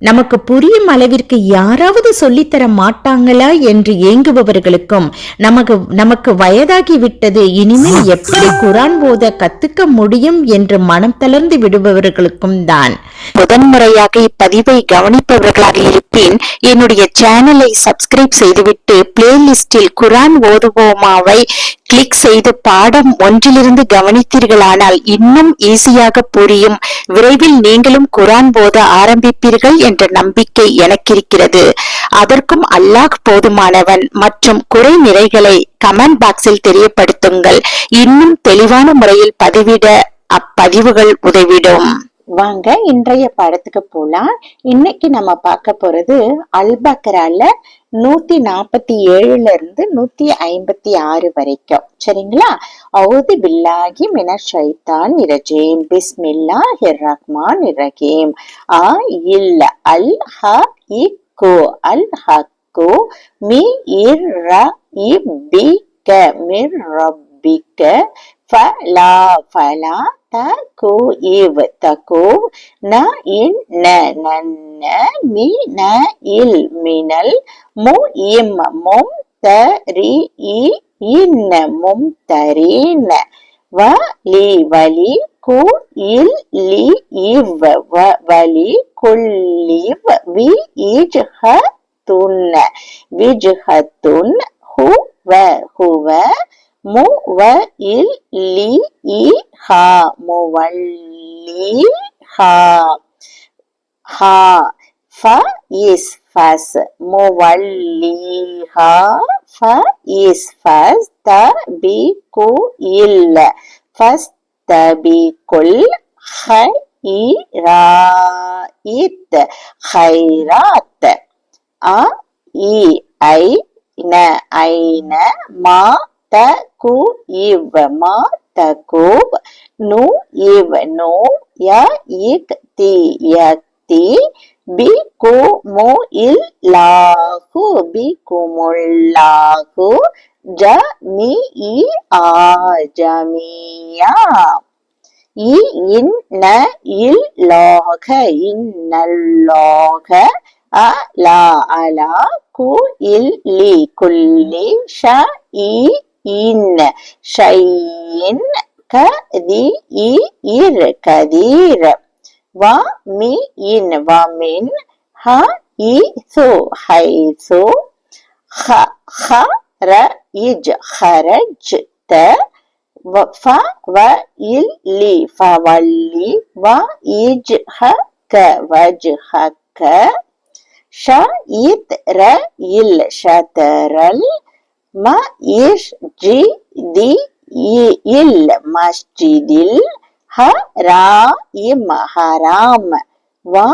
நமக்கு புரியும் அளவிற்கு யாராவது சொல்லித்தர மாட்டாங்களா என்று ஏங்குபவர்களுக்கும் நமக்கு நமக்கு வயதாகி விட்டது இனிமேல் எப்படி குரான் போத கத்துக்க முடியும் என்று மனம் தளர்ந்து விடுபவர்களுக்கும் தான். முதன்முறையாக இப்பதிவை கவனிப்பவர்களாக இருப்பின். என்னுடைய சேனலை சப்ஸ்கிரைப் செய்துவிட்டு பிளேலிஸ்டில் குரான் ஓதுவோமாவை கிளிக் செய்து பாடம் ஒன்றிலிருந்து கவனித்தீர்களானால் இன்னும் ஈஸியாக புரியும். விரைவில் நீங்களும் குரான் போத ஆரம்பிப்பீர்கள் என்ற நம்பிக்கை எனக்கிருக்கிறது. அதற்கும் அல்லாஹ் போதுமானவன். மற்றும் குறை நிறைகளை கமெண்ட் பாக்ஸில் தெரியப்படுத்துங்கள். இன்னும் தெளிவான முறையில் பதிவிட அப்பதிவுகள் உதவிடும். வாங்க இன்றைய படத்துக்கு போலாம். இன்னைக்கு நம்ம பார்க்க போறது அல்பக்கரால நூத்தி நாற்பத்தி ஏழுல இருந்து நூத்தி ஐம்பத்தி ஆறு வரைக்கும். சரிங்களா? அவுது பில்லாகி மின ஷைத்தான் இரஜீம். பிஸ்மில்லா ரஹ்மான் இரஹீம். ஆ இல்ல அல் ஹ இக்கு அல் ஹக்கு மி இர் ர இபிக்க மிர் ரப்பிக்க ஃபலா ஃபலா தகு இவ் தகு ந இன் ந நன்ன மி ந இல் மினல் மு இம் மும் தரி இ இன்ன மும் தரீன வ லி வலி கு இல் லி இவ் வ வலி குல்லிவ் வி இஜ்ஹ துன்ன விஜ்ஹத்துன் ஹு வ ஹுவ மு வ இல் லி இ ஹா முவல்லி ஹா ஹா ஃப இஸ் ஃபஸ். முவல்லிஹா ஃப இஸ் ஃபஸ். த பி கு இல் ஃபஸ் த பி குல் ஹ இ ரா இத் ஹைராத். அ இ ஐ ந ஐன மா த கு இவ் மா த கூப் நு இவ் நோ ய இக் தி ய தி பி கு மு இல் லாஹு பி குமுல்லாஹு ஜ மி இ ஆ ஜமியா இ இன் ந இல் லோக இன்னல்லோக அ லா அலா கு இல் லி குல்லி ஷ இ இன் ஷையின் க தி இ இர் கதீர் வ மி இன் வ மின் ஹ இ சு ஹை சு ம இஷ் ஜி தி இல். மஸ்ஜிதில் ஹ ரா இ மஹராம் வ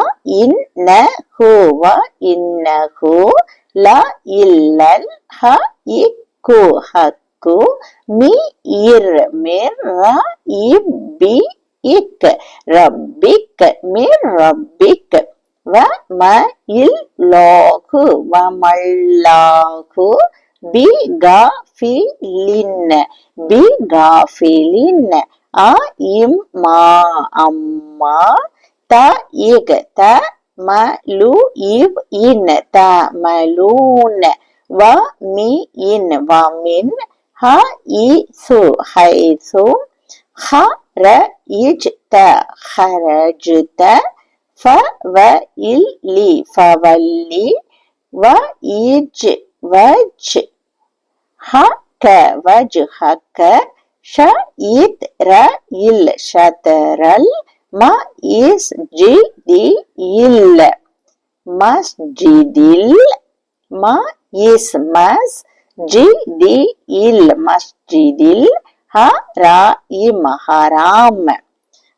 இன் ந இன்னஹு வ இன்னஹு ல இல்லல் ஹ இ இக்கு ஹக்கு மி இர். மிர். ர இ பி இக். ரப்பிக். மிர் ரப்பிக். வ ம இல் லாகு. வ மல்லாகு பி காஃபிலின் பி காஃபிலின் அ இம் மா அம்மா த இக் த ம லு இவ் இன் த ம லூன் வ மி இன் வ மின் ஹ இ சு ஹை சு ஹ ர இஜ் த ஹரஜ் த ஃப வ இல் லி ஃபவல்லி வ இஜ் வஜ் ஹ க வஜ் ஹ ஷ இத் ர இல் ஷதரல் ம இஸ் ஜி தி இல். மஸ்ஜிதில் ம இஸ் மஸ் ஜி தி இல். மஸ்ஜிதில் ஹ ரா இ மஹராம்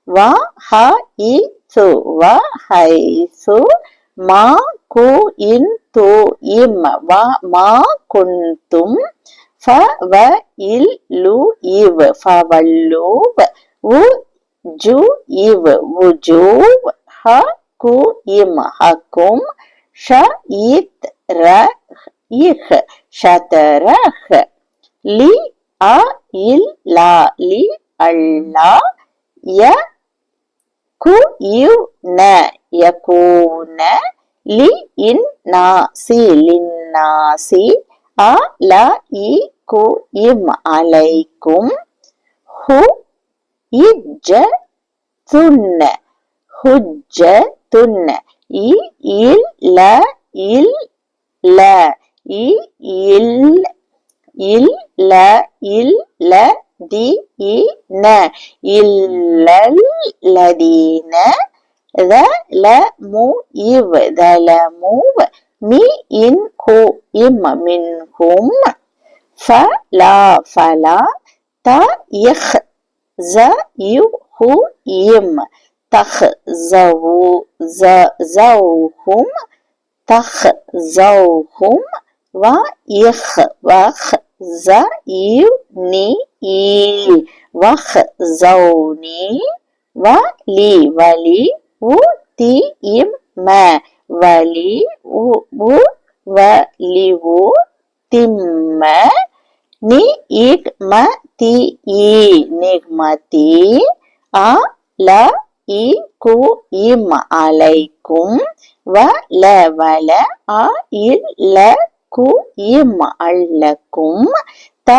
வ ஹ இ சு வ ஹை சு மா கு இன் து இம். வ மா குந்தும் ஃப வ இல் லு இவ் ஃபவல்லூப் உ ஜு இவ் உஜூப் ஹ கு இம் ஹக்கும் ஷ இத் ர இஹ் ஷதரஹ் லி அ இல் லா லி அல்லா ய கு யு ந யகூன லி இன் நாசி லின்னாசி அ ல இ கு இம் அலைக்கும் ஹு இஜ்ஜ துன்ன. ஹுஜ்ஜ துன்ன. இ இல் ல இல் ல. இ இல் இல் ல இல் ல தி இ ந. இல்லல் லதீன த ல மு இவ். தல மூவ் மி இன் ஹு. இம் மின் فلا فلا تيخ زيهم تخزو زوهم تخزوهم ويخ وخ زيوني وخ لي ولي تي يم ما؟ ولي و ولي و திம்ம நி இக் ம தி இ நிக்மதி அ ல இ கு இம் அலைக்கும். வ ல வல அ இல் ல கு இம் அல்லக்கும். த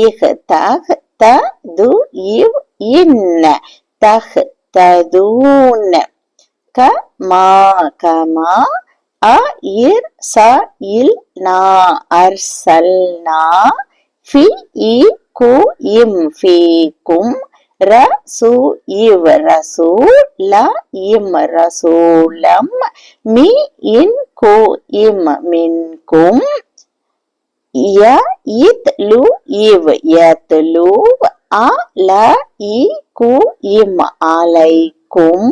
இஹ் தஹ் த து இவ் இன் தஹ் ததூன் க மா கமா அ இர் ச இல் நா அர்சல் நா ஃபி இ கு இம் ஃபீக்கும் ர சு இவ் ரசு ல இம் ரசூலம் மி இன் கு இம் மின்கும் ய இத் லு அலைக்கும்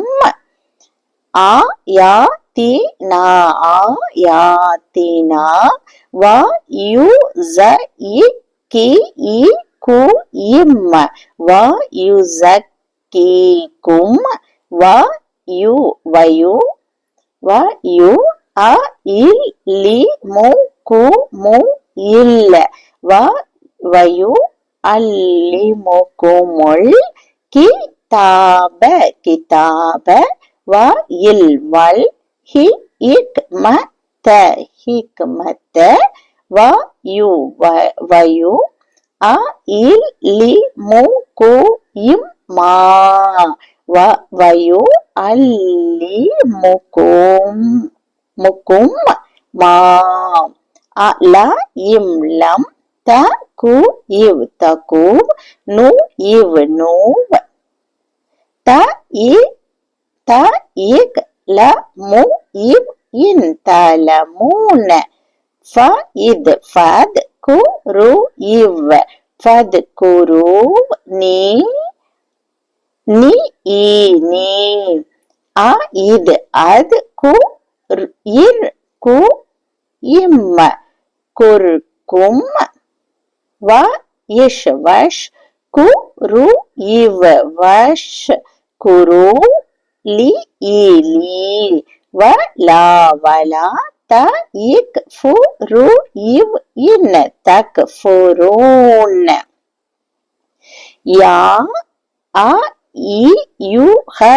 ஆ யா தி நா ஆ யா தி நா வ யு ஜ இ கி இ கு இம் வ கும் வ யு வயு வ யு அ இல் லி மு கு மு இல் வ வயு அல்லி மு கு முல் கி தாப கிதாப வ இல் வல் ஹி இக் ம த ஹிக்மத்த வ யு வயு அ இல் லி மு கு இம் மா வ வயு அல்லி முகும் முகும் மா அ ல இம் லம் த கு இவ் தகு நு இவ் நூவ் த இ த இக் ல மு இவ் இன் தலமூன ஃப இது ஃபத் கு ரு இவ். ஃபத் குரு நீ நி ஈ நீ. அ இது அத் கு இர் கு இம். குர்கும் வ இஷ் வஷ் கு ரு இவ். வஷ் குரு லி ஈ லீ. வ லா வலா த இக் ஃபு ரு இவ் இன். தக் ஃபுரூன் யா அ இ யு ஹ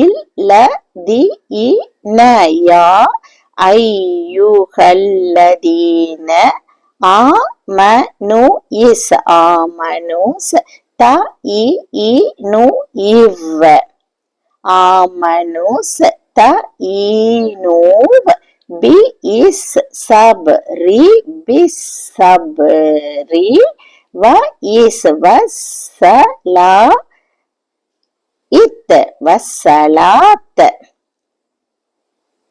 இல் ல தி இ ந. யா ஐ யு ஹ ல தி ந. ஆ ம நு இஸ். ஆ ம ஆமனுஸ் த இ இ நு இவ். ஆமனுஸ் த ஈனோவ் பி இஸ் சப் ரி பி சப் ரி வ இஸ் வ ச லா இத் வஸ்ஸலாத்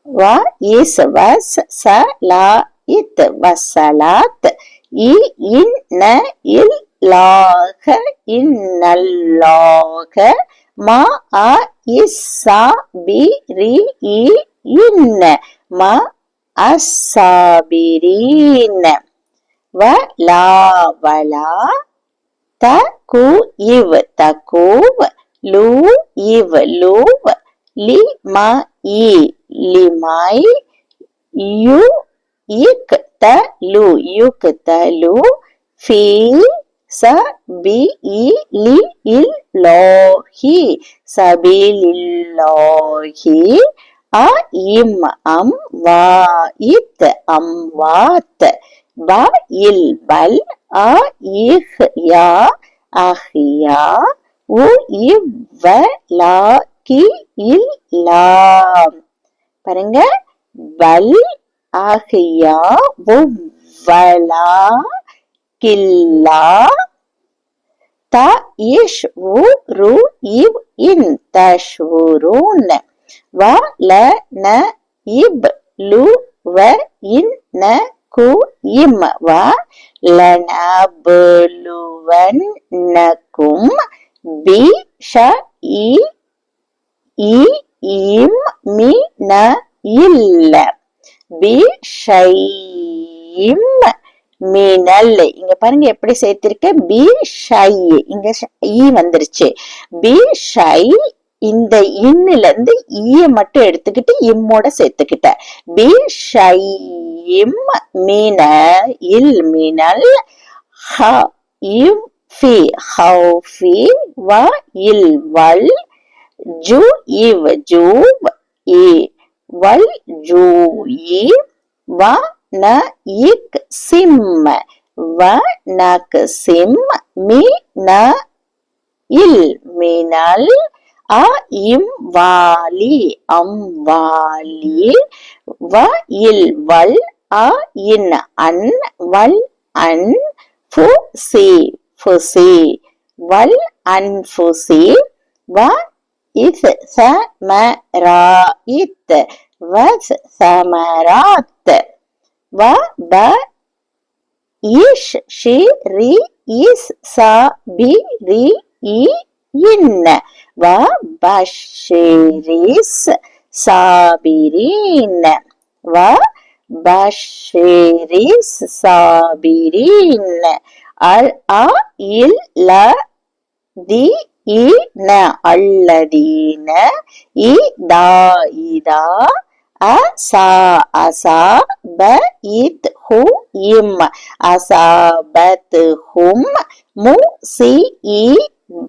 வ இஸ் வஸ் ச லா இத் வஸ்ஸலாத் இ இன் ந இல் லாக இன்னல்லாக மா அ இஸ்ஸா பி ரி இ இன்ன. ம அஸ்ஸாபிரீன் வ லா வலா த கு இவ். தகூவ் லூ இவ். லூவ் இ. லிமாய் யு இக் த லு. யுக் த லு. ஃபீ ச பி இ லி இல் லோஹி சபிலில்லோஹி அ இம் அம் வா இத் அம் வாத் ப இல் பல் அ இஹ் யா அஹ்யா உ இவ்வ லா கி இல் லா பாருங்க பல் அஹ்யா உவ்வலா கில்லா த இஷ் உ ரு இவ் இன் தஷ்வுரூன் வ ல ந இப் லு வ இன் ந கு இம். வ லனபுலுவன்னக்கும் பி ஷ இ இ இம் மி ந இல்ல. பி ஷைம் மினல். இங்க பாருங்க எப்படி சேர்த்திருக்க? B shy. இங்க ஷ- ஈ வந்துருச்சு. பி ஷை இந்த இன்னில இருந்து ஈய மட்டும் எடுத்துக்கிட்டு இம்மோட சேர்த்துக்கிட்ட. பி ஷை இம் மீன இல் மினல். ஹ இவ் ஃபி. ஹௌஃபி வ இல் வல். ஜு இவ் ஜூ இ. வல் ஜூயி வ ந இக் சிம்ம வ நக் சிம் மி ந இல். மினல் அ இம் வாலி. அம் வாலி. வ இல் வல். அ இன் அன். வல் அன். ஃபு சி. ஃபு சி. வல் அன் ஃபு சி. வ இத் ச ம ரா இத். வ ச ம சமராத் வ ப இஷ் ஷி ரி இஸ் சா பி ரி இ இன்ன. வ பஷிரிஸ் சாபிரீன் வ பஷிரிஸ் சாபிரீன் அல் அ இல் ல தி இ ந. அல்லதீன இ தா இதா அ சா அசா ப இத் ஹு இம். அசாபத் ஹும் மு சி இ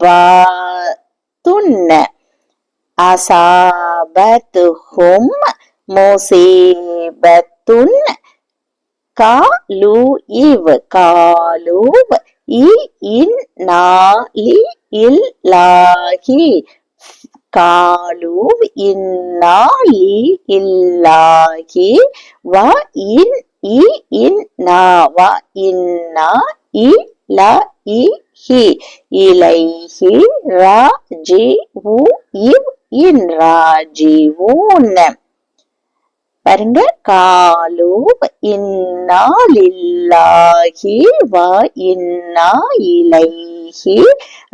பா துன்ன அசாபத் ஹும் முசீபத்துன் காலு இவ். காலூவ் இ இன் நாலி இல்லாஹி காலூவ் இன்னாலி இல்லாஹி வ இன் இ இன் நா வ இன்னா இ ல இ ஹி. இலைஹி ராஜி உ இவ் இன் ராஜிவூன் பாருங்க காலு இன்னா லில்லாஹி வ இன்னா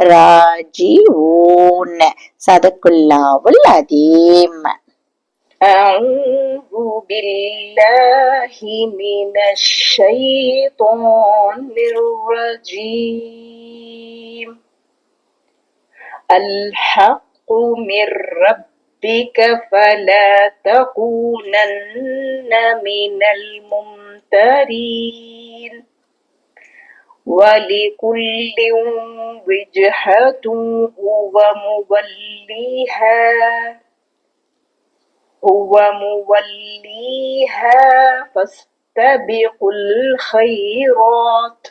راجعون صدق الله العظيم أعوذ بالله من الشيطان الرجيم الحق من ربك فلا تكونن من الممترين ولكل وجهة هو موليها هو موليها فاستبقوا الخيرات.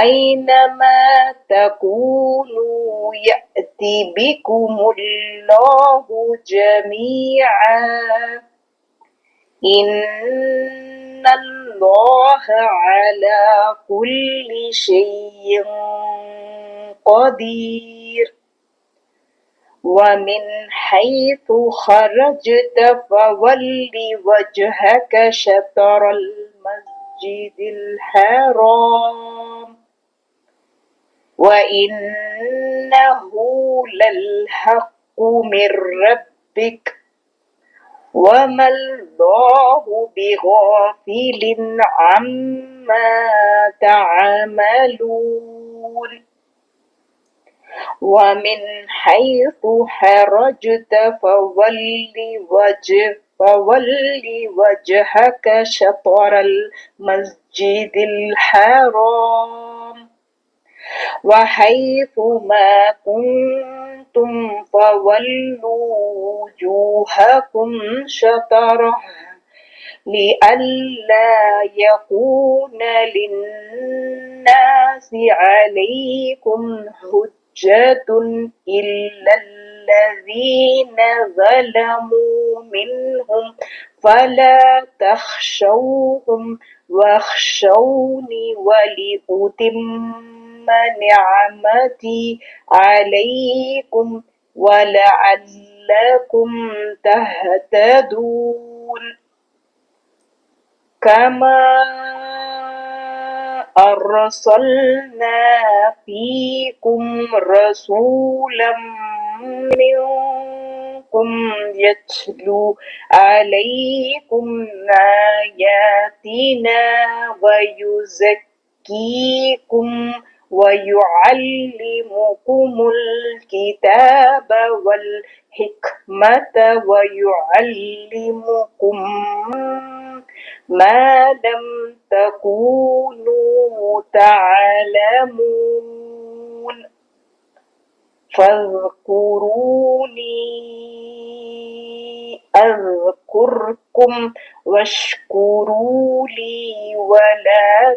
أينما تكونوا يأتي بكم الله جميعا. إن الله على كل شيء قدير. ومن حيث خرجت فول وجهك شطر المسجد الحرام. وإنه للحق من ربك وما الله بغافل عما تعملون. ومن حيث خرجت فول وجه فول وجهك شطر المسجد الحرام. وحيث ما كنتم فولوا وجوهكم شطره لئلا يكون للناس عليكم حجة إلا الذين ظلموا منهم فلا تخشوهم واخشوني ولأتم نعمتي عليكم ولعلكم تهتدون. كما أرسلنا فيكم رسولا منكم يتلو عليكم آياتنا ويزكيكم ويعلمكم الكتاب والحكمة ويعلمكم ما لم تكونوا تعلمون. فاذكروني أذكركم واشكروا لي ولا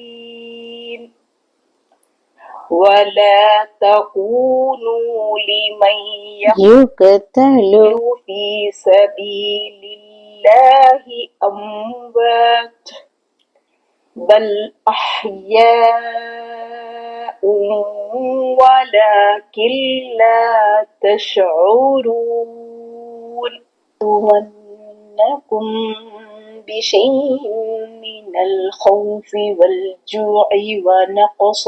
ولا تكونوا لمن يقتل. في سبيل الله أموات. بل أحياء ولكن لا تشعرون. ونكم بشيء من الخوف والجوع ونقص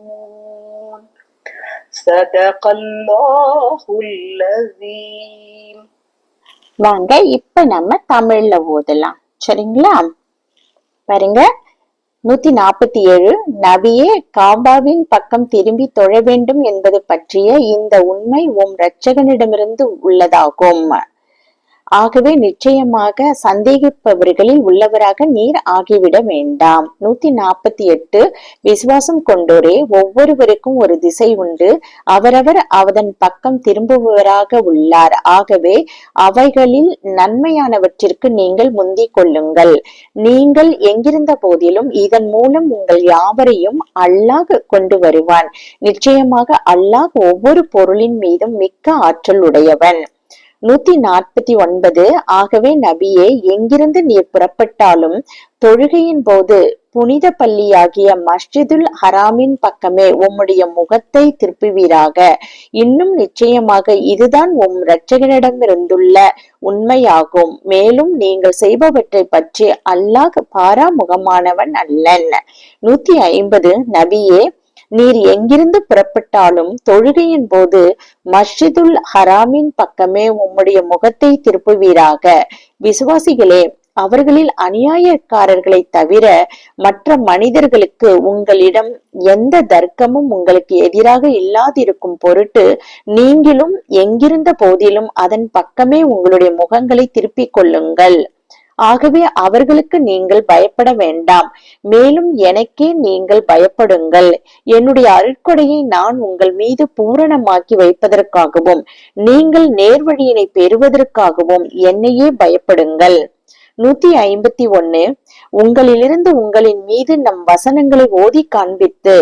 சதக வாங்க இப்ப நம்ம தமிழ்ல ஓதலாம். சரிங்களா? பாருங்க நூத்தி நாற்பத்தி ஏழு நபியே காபாவின் பக்கம் திரும்பி தொழ வேண்டும் என்பது பற்றிய இந்த உண்மை உம் ரட்சகனிடமிருந்து உள்ளதாகும். ஆகவே நிச்சயமாக சந்தேகிப்பவர்களில் உள்ளவராக நீர் ஆகிவிட வேண்டாம். நூத்தி நாற்பத்தி எட்டு விசுவாசம் கொண்டோரே ஒவ்வொருவருக்கும் ஒரு திசை உண்டு. அவரவர் அவதன் பக்கம் திரும்புபவராக உள்ளார். ஆகவே அவைகளில் நன்மையானவற்றிற்கு நீங்கள் முந்திக் கொள்ளுங்கள். நீங்கள் எங்கிருந்த போதிலும் இதன் மூலம் உங்கள் யாவரையும் அல்லாஹ் கொண்டு வருவான். நிச்சயமாக அல்லாஹ் ஒவ்வொரு பொருளின் மீதும் மிக்க ஆற்றல் உடையவன். நூத்தி நாற்பத்தி ஒன்பது ஆகவே நபியே எங்கிருந்து நீர் புறப்பட்டாலும் தொழுகையின் போது புனித பள்ளியாகிய மஸ்ஜிதுல் ஹராமின் பக்கமே உம்முடைய முகத்தை திருப்புவீராக. இன்னும் நிச்சயமாக இதுதான் உம் இரட்சகனிடமிருந்துள்ள உண்மையாகும். மேலும் நீங்கள் செய்பவற்றை பற்றி அல்லாஹ் பாராமுகமானவன் அல்லன். நூத்தி ஐம்பது நபியே நீர் எங்கிருந்து புறப்பட்டாலும் தொழுகையின் போது மஸ்ஜிதுல் ஹராமின் பக்கமே உம்முடைய முகத்தை திருப்புவீராக. விசுவாசிகளே அவர்களில் அநியாயக்காரர்களை தவிர மற்ற மனிதர்களுக்கு உங்களிடம் எந்த தர்க்கமும் உங்களுக்கு எதிராக இல்லாதிருக்கும் பொருட்டு நீங்களும் எங்கிருந்த போதிலும் அதன் பக்கமே உங்களுடைய முகங்களை திருப்பிக் கொள்ளுங்கள். ஆகவே அவர்களுக்கு நீங்கள் பயப்பட வேண்டாம். மேலும் எனக்கே நீங்கள் பயப்படுங்கள். என்னுடைய அருட்கொடையை நான் உங்கள் மீது பூரணமாக்கி வைப்பதற்காகவும் நீங்கள் நேர்வழியினை பெறுவதற்காகவும் என்னையே பயப்படுங்கள். நூத்தி ஐம்பத்தி ஒன்னு உங்களிலிருந்து உங்களின் மீது நம் வசனங்களை ஓதி காண்பித்து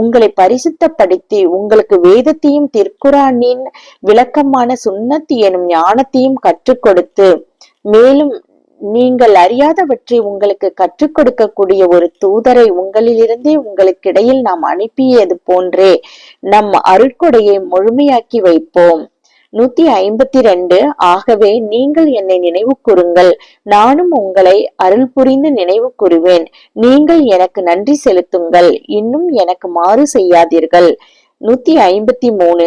உங்களை பரிசுத்தப்படுத்தி உங்களுக்கு வேதத்தையும் திருக்குறானின் விளக்கமான சுண்ணத்தி எனும் ஞானத்தையும் கற்றுக் கொடுத்து மேலும் நீங்கள் அறியாதவற்றை உங்களுக்கு கற்றுக் கொடுக்கக்கூடிய ஒரு தூதரை உங்களிலிருந்தே உங்களுக்கிடையில் நாம் அனுப்பியது போன்றே நம் அருட்கொடையை முழுமையாக்கி வைப்போம். நூத்தி ஐம்பத்தி ரெண்டு ஆகவே நீங்கள் என்னை நினைவு கூறுங்கள். நானும் உங்களை அருள் புரிந்து நினைவு கூறுவேன். நீங்கள் எனக்கு நன்றி செலுத்துங்கள். இன்னும் எனக்கு மாறு செய்யாதீர்கள். நூத்தி ஐம்பத்தி மூணு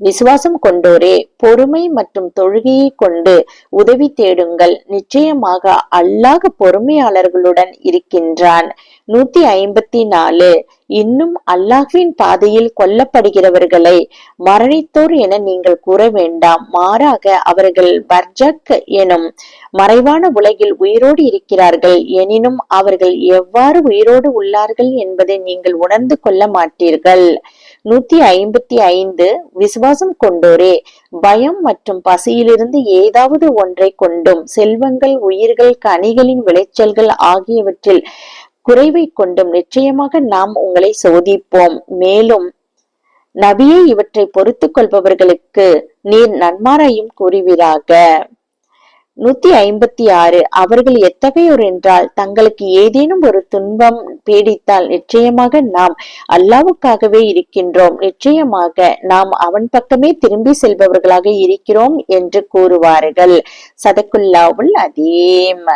விசுவாசம் கொண்டோரே பொறுமை மற்றும் தொழுகையை கொண்டு உதவி தேடுங்கள். நிச்சயமாக அல்லாஹ் பொறுமையாளர்களுடன் இருக்கின்றான். நூத்தி ஐம்பத்தி நாலு. இன்னும் அல்லாஹ்வின் பாதையில் கொல்லப்படுகிறவர்களை மரணித்தோர் என நீங்கள் கூற வேண்டாம். மாறாக அவர்கள் பர்ஜக் எனும் மறைவான உலகில் உயிரோடு இருக்கிறார்கள். எனினும் அவர்கள் எவ்வாறு உயிரோடு உள்ளார்கள் என்பதை நீங்கள் உணர்ந்து கொள்ள மாட்டீர்கள். நூத்தி ஐம்பத்தி ஐந்து. விசுவாசம் கொண்டோரே பயம் மற்றும் பசியிலிருந்து ஏதாவது ஒன்றை கொண்டும் செல்வங்கள் உயிர்கள் கனிகளின் விளைச்சல்கள் ஆகியவற்றில் குறைவை கொண்டும் நிச்சயமாக நாம் உங்களை சோதிப்போம். மேலும் நபியை இவற்றை பொறுத்துக் கொள்பவர்களுக்கு நீர் நன்மாராயும் கூறுவீராக. நூத்தி ஐம்பத்தி ஆறு அவர்கள் எத்தகையோர் என்றால் தங்களுக்கு ஏதேனும் ஒரு துன்பம் பீடித்தால் நிச்சயமாக நாம் அல்லாவுக்காகவே இருக்கின்றோம். நிச்சயமாக நாம் அவன் பக்கமே திரும்பி செல்பவர்களாக இருக்கிறோம் என்று கூறுவார்கள். சதக்குல்லாவுல் அதீம்.